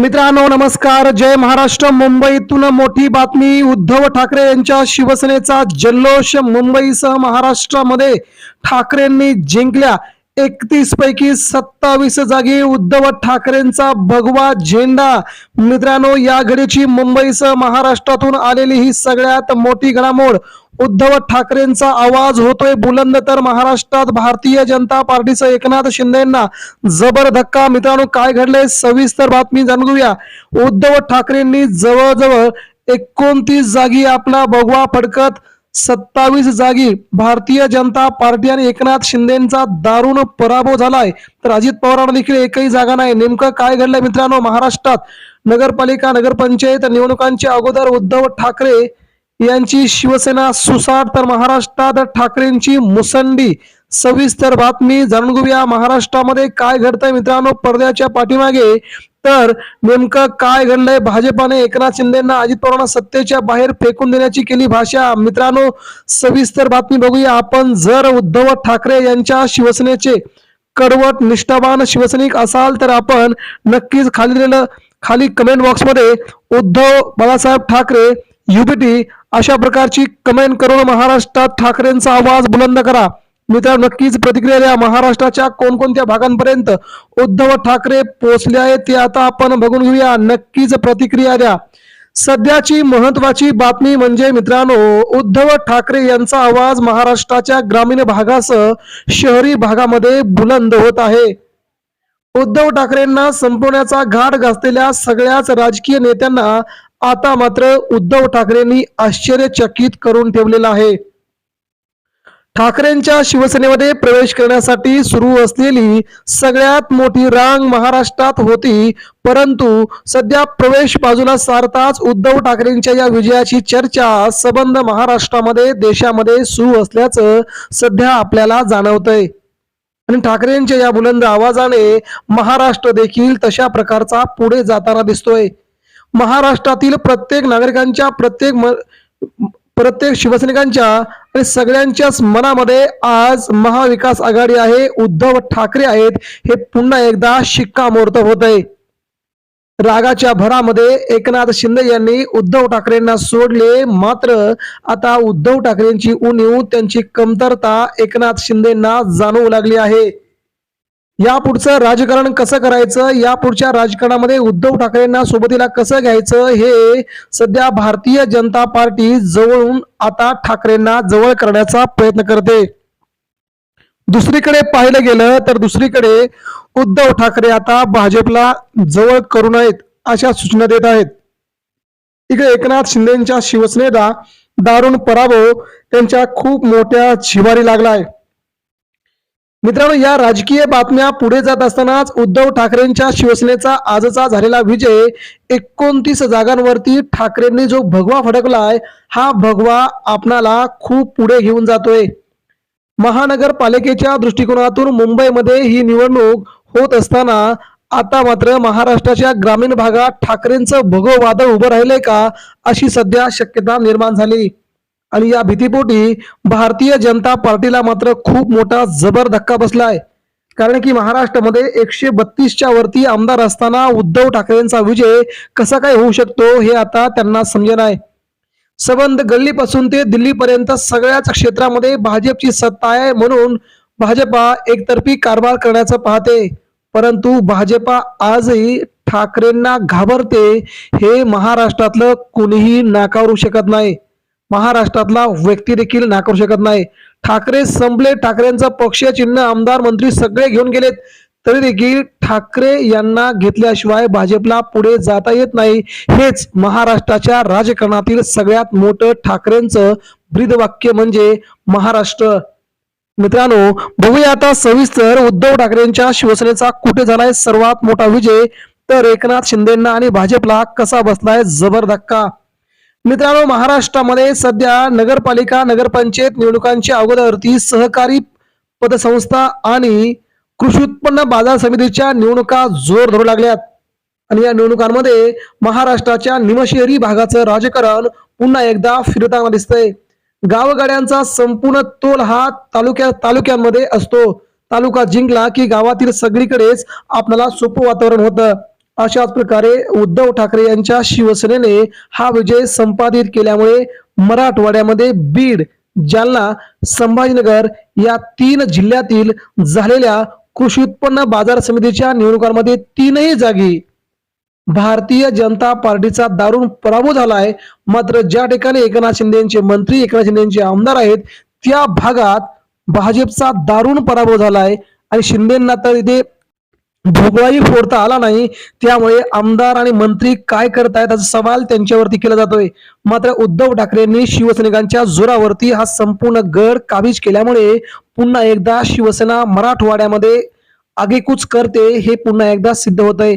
मित्रांनो नमस्कार. जय महाराष्ट्र. मुंबईतून मोठी बातमी उद्धव ठाकरे यांच्या शिवसेनेचा जल्लोष मुंबईसह महाराष्ट्रामध्ये ठाकरेंनी जिंकल्या. एकतीस पैकी सत्तावीस जागी उद्धव ठाकरेंचा भगवा झेंडा. मित्रांनो या घडीची मुंबईसह महाराष्ट्रातून आलेली ही सगळ्यात मोठी घडामोड. उद्धव ठाकरेंचा आवाज होतोय बुलंद तर महाराष्ट्रात भारतीय जनता पार्टीचं एकनाथ शिंदेना जबर धक्का. मित्रांनो काय घडलंय सविस्तर बातमी जाणून घेऊया उद्धव ठाकरेंनी जवळजवळ एकोणतीस जागी आपला भगवा फडकत सत्तावीस जागी भारतीय जनता पार्टी आणि एकनाथ शिंदेचा दारुण पराभव झालाय. तर अजित पवारांना देखील एकही जागा नाही. नेमकं काय घडलंय मित्रांनो? महाराष्ट्रात नगरपालिका नगरपंचायत निवडणुकांच्या अगोदर उद्धव ठाकरे यांची शिवसेना सुसाट तर महाराष्ट्रात ठाकरेंची मुसंडी. सविस्तर बातमी जाणून घेऊया. महाराष्ट्रामध्ये काय घडतंय मित्रांनो? पडद्याच्या पाठीमागे तर नेमकं काय घडलंय? भाजपाने एकनाथ शिंदेना अजित पवारांना सत्तेच्या बाहेर फेकून देण्याची केली भाषा. मित्रांनो सविस्तर बातमी बघूया. आपण जर उद्धव ठाकरे यांच्या शिवसेनेचे कडवट निष्ठावान शिवसैनिक असाल तर आपण नक्कीच खाली दिलेलं खाली कमेंट बॉक्समध्ये उद्धव बाळासाहेब ठाकरे युबीटी अशा प्रकारची कमेंट करून महाराष्ट्रात ठाकरेंचा आवाज बुलंद करा. मित्रांनो नक्कीच प्रतिक्रिया द्या. महाराष्ट्राच्या कोणकोणत्या भागांपर्यंत उद्धव ठाकरे पोहोचले आहेत ते आता आपण बघून घेऊया. नक्कीच प्रतिक्रिया द्या. सध्याची महत्वाची बातमी म्हणजे मित्रांनो उद्धव ठाकरे यांचा आवाज महाराष्ट्राच्या ग्रामीण भागासह शहरी भागामध्ये बुलंद होत आहे. उद्धव ठाकरेंना संपवण्याचा घाट घासलेल्या सगळ्याच राजकीय नेत्यांना आता मात्र उद्धव ठाकरेंनी आश्चर्यचकित करून ठेवलेला आहे. ठाकरेंच्या शिवसेनेमध्ये प्रवेश करण्यासाठी सुरू असलेली सगळ्यात मोठी रांग महाराष्ट्रात होती. परंतु सध्या प्रवेश बाजूला सारताच उद्धव ठाकरेंच्या या विजयाची चर्चा सबंध महाराष्ट्रामध्ये देशामध्ये सुरू असल्याचं सध्या आपल्याला जाणवतंय. आणि ठाकरेंच्या या बुलंद आवाजाने महाराष्ट्र देखील तशा प्रकारचा पुढे जाताना दिसतोय. महाराष्ट्रातील प्रत्येक नागरिकांच्या प्रत्येक म- प्रत्येक शिवसैनिकांच्या आणि सगळ्यांच्याच मनामध्ये आज महाविकास आघाडी आहे उद्धव ठाकरे आहेत हे पुन्हा एकदा शिक्कामोर्तब होत आहे रागाच्या भरामध्ये एकनाथ शिंदे यांनी उद्धव ठाकरेंना सोडले मात्र आता उद्धव ठाकरेंची उणीव त्यांची कमतरता एकनाथ शिंदेना जाणवू लागली आहे. यापुढचं राजकारण कसं करायचं? यापुढच्या राजकारणामध्ये उद्धव ठाकरेंना सोबतीला कसं घ्यायचं? हे सध्या भारतीय जनता पार्टी जवळून आता ठाकरेंना जवळ करण्याचा प्रयत्न करते. दुसरीकडे पाहिलं गेलं तर दुसरीकडे उद्धव ठाकरे आता भाजपला जवळ करू नयेत अशा सूचना देत आहेत. इकडे एकनाथ शिंदेच्या शिवसेनेला दारुण पराभव त्यांच्या खूप मोठ्या शिवारी लागलाय. मित्रांनो या राजकीय बातम्या पुढे जात असतानाच उद्धव ठाकरेंच्या शिवसेनेचा आजचा झालेला विजय एकोणतीस जागांवरती ठाकरेंनी जो भगवा फडकलाय हा भगवा आपणाला खूप पुढे घेऊन जातोय. महानगरपालिकेच्या दृष्टिकोनातून मुंबईमध्ये ही निवडणूक होत असताना आता मात्र महाराष्ट्राच्या ग्रामीण भागात ठाकरेंचं भगव वादळ उभं राहिलंय का अशी सध्या शक्यता निर्माण झाली. आणि या भीतीपोटी भारतीय जनता पार्टीला मात्र खूप मोठा जबर धक्का बसलाय. कारण की महाराष्ट्रामध्ये एकशे बत्तीसच्या वरती आमदार असताना उद्धव ठाकरेंचा विजय कसा काय होऊ शकतो हे आता त्यांना समजेनाय सबंध गल्लीपासून ते दिल्लीपर्यंत सगळ्याच क्षेत्रामध्ये भाजपची सत्ता आहे म्हणून भाजपा एकतर्फी कारभार करण्याचं पाहते. परंतु भाजपा आजही ठाकरेंना घाबरते हे महाराष्ट्रातलं कुणीही नाकारू शकत नाही. महाराष्ट्रातला व्यक्ती देखील नाकारू शकत नाही. ठाकरे संपले. ठाकरेंचं पक्षीय चिन्ह आमदार मंत्री सगळे घेऊन गेलेत. तरी देखील ठाकरे यांना घेतल्याशिवाय भाजपला पुढे जाता येत नाही. हेच महाराष्ट्राच्या राजकारणातील सगळ्यात मोठं ठाकरेंचं ब्रीदवाक्य म्हणजे महाराष्ट्र. मित्रांनो बघूया आता सविस्तर उद्धव ठाकरेंच्या शिवसेनेचा कुठे झालाय सर्वात मोठा विजय? तर एकनाथ शिंदेना आणि भाजपला कसा बसलाय? जबर धक्का. मित्रांनो महाराष्ट्रामध्ये सध्या नगरपालिका नगरपंचायत निवडणुकांच्या अगोदरती सहकारी पतसंस्था आणि कृषी उत्पन्न बाजार समितीच्या निवडणुका जोर धरू लागल्यात. आणि या निवडणुकांमध्ये महाराष्ट्राच्या निमशहरी भागाचं राजकारण पुन्हा एकदा फिरताना दिसतंय. गावगाड्यांचा संपूर्ण तोल हा तालुक्या तालुक्यांमध्ये असतो. तालुका जिंकला की गावातील सगळीकडेच आपल्याला सोपं वातावरण होतं. अशाच प्रकारे उद्धव ठाकरे यांच्या शिवसेनेने हा विजय संपादित केल्यामुळे मराठवाड्यामध्ये बीड जालना संभाजीनगर या तीन जिल्ह्यातील झालेल्या कृषी उत्पन्न बाजार समितीच्या निवडणुकांमध्ये तीनही जागी भारतीय जनता पार्टीचा दारुण पराभव झालाय. मात्र ज्या ठिकाणी एकनाथ शिंदेचे मंत्री एकनाथ शिंदेचे आमदार आहेत त्या भागात भाजपचा दारुण पराभव झालाय. आणि शिंदेना तर इथे भोगळाही फोडता आला नाही. त्यामुळे आमदार आणि मंत्री काय करतायत असा सवाल त्यांच्यावरती केला जातोय. मात्र उद्धव ठाकरेंनी शिवसैनिकांच्या जोरावरती हा संपूर्ण गड काबीज केल्यामुळे पुन्हा एकदा शिवसेना मराठवाड्यामध्ये आगेकूच करते हे पुन्हा एकदा सिद्ध होत आहे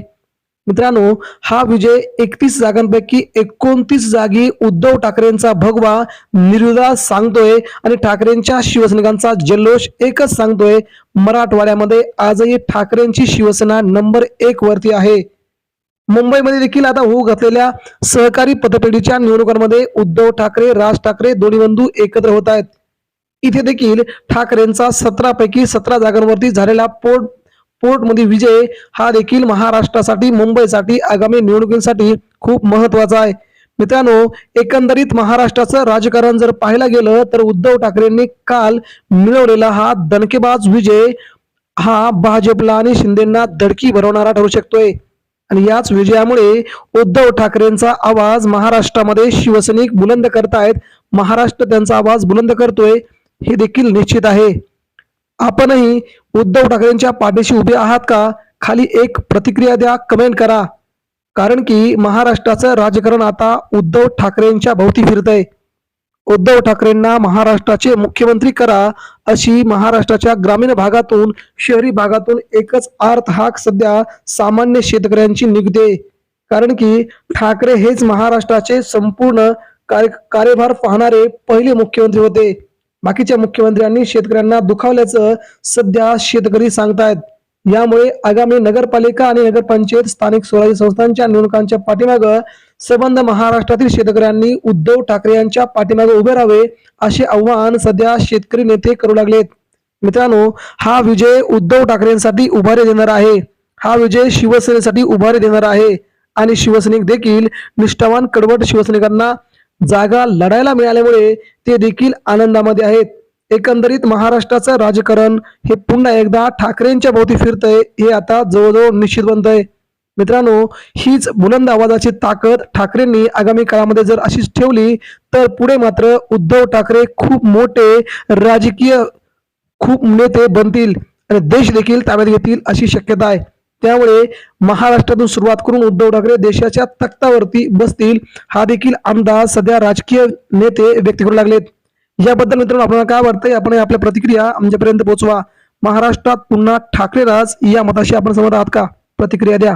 मित्रांनो हा विजय एकतीस जागांपैकी एकोणतीस जागी उद्धव ठाकरेंचा भगवा निर्विवाद सांगतोय आणि ठाकरेंच्या शिवसैनिकांचा जल्लोष एकच सांगतोय. मराठवाड्यामध्ये आजही ठाकरेंची शिवसेना नंबर एक वरती आहे. मुंबईमध्ये देखील आता होऊ घातलेल्या सहकारी पतपेढीच्या निवडणुकांमध्ये उद्धव ठाकरे राज ठाकरे दोन्ही बंधू एकत्र होत आहेत. इथे देखील ठाकरेंचा सतरापैकी सतरा जागांवरती झालेला पोट पोर्टमध्ये विजय हा देखील महाराष्ट्रासाठी मुंबईसाठी आगामी निवडणुकीसाठी खूप महत्त्वाचा आहे. मित्रांनो एकंदरीत महाराष्ट्राचं राजकारण जर पाहायला गेलं तर उद्धव ठाकरेंनी काल मिळवलेला हा दणकेबाज विजय हा भाजपला आणि शिंदेना धडकी भरवणारा ठरू शकतोय. आणि याच विजयामुळे उद्धव ठाकरेंचा आवाज महाराष्ट्रामध्ये शिवसैनिक बुलंद करतायत. महाराष्ट्र त्यांचा आवाज बुलंद करतोय हे देखील निश्चित आहे. आपणही उद्धव ठाकरेंच्या पाठीशी उभे आहात का? खाली एक प्रतिक्रिया द्या कमेंट करा. कारण की महाराष्ट्राचं राजकारण आता उद्धव ठाकरेंच्या भोवती फिरतंय. उद्धव ठाकरेंना महाराष्ट्राचे मुख्यमंत्री करा अशी महाराष्ट्राच्या ग्रामीण भागातून शहरी भागातून एकच आर्थ हाक सध्या सामान्य शेतकऱ्यांची निघते. कारण की ठाकरे हेच महाराष्ट्राचे संपूर्ण कार्य कार्यभार पाहणारे पहिले मुख्यमंत्री होते. बाकीच्या मुख्यमंत्र्यांनी शेतकऱ्यांना दुखावल्याचं सध्या शेतकरी सांगतायत. यामुळे आगामी नगरपालिका आणि नगरपंचायत स्थानिक स्वराज्य संस्थांच्या निवडणुकांच्या पाठीमागं संबंध महाराष्ट्रातील शेतकऱ्यांनी उद्धव ठाकरे यांच्या पाठीमागे उभे राहावे असे आव्हान सध्या शेतकरी नेते करू लागलेत. मित्रांनो हा विजय उद्धव ठाकरेंसाठी उभारी देणार आहे. हा विजय शिवसेनेसाठी उभारी देणार आहे. आणि शिवसैनिक देखील निष्ठावान कडवट शिवसैनिकांना जागा लढायला मिळाल्यामुळे ते देखील आनंदामध्ये आहेत. एकंदरीत महाराष्ट्राचं राजकारण हे पुन्हा एकदा ठाकरेंच्या भोवती फिरतंय हे आता जवळजवळ निश्चित बनतंय. मित्रांनो हीच बुलंद आवाजाची ताकद ठाकरेंनी आगामी काळामध्ये जर अशीच ठेवली तर पुढे मात्र उद्धव ठाकरे खूप मोठे राजकीय खूप नेते बनतील आणि देश देखील ताब्यात घेतील अशी शक्यता आहे. त्यामुळे महाराष्ट्रातून सुरुवात करून उद्धव ठाकरे देशाच्या तख्तावरती बसतील हा देखील अंदाज सध्या राजकीय नेते व्यक्त करू लागलेत. याबद्दल मित्रांनो आपल्याला काय वाटतंय? आपण आपल्या प्रतिक्रिया आमच्यापर्यंत पोहोचवा. महाराष्ट्रात पुन्हा ठाकरे राज या मताशी आपण समोर आहात का? प्रतिक्रिया द्या.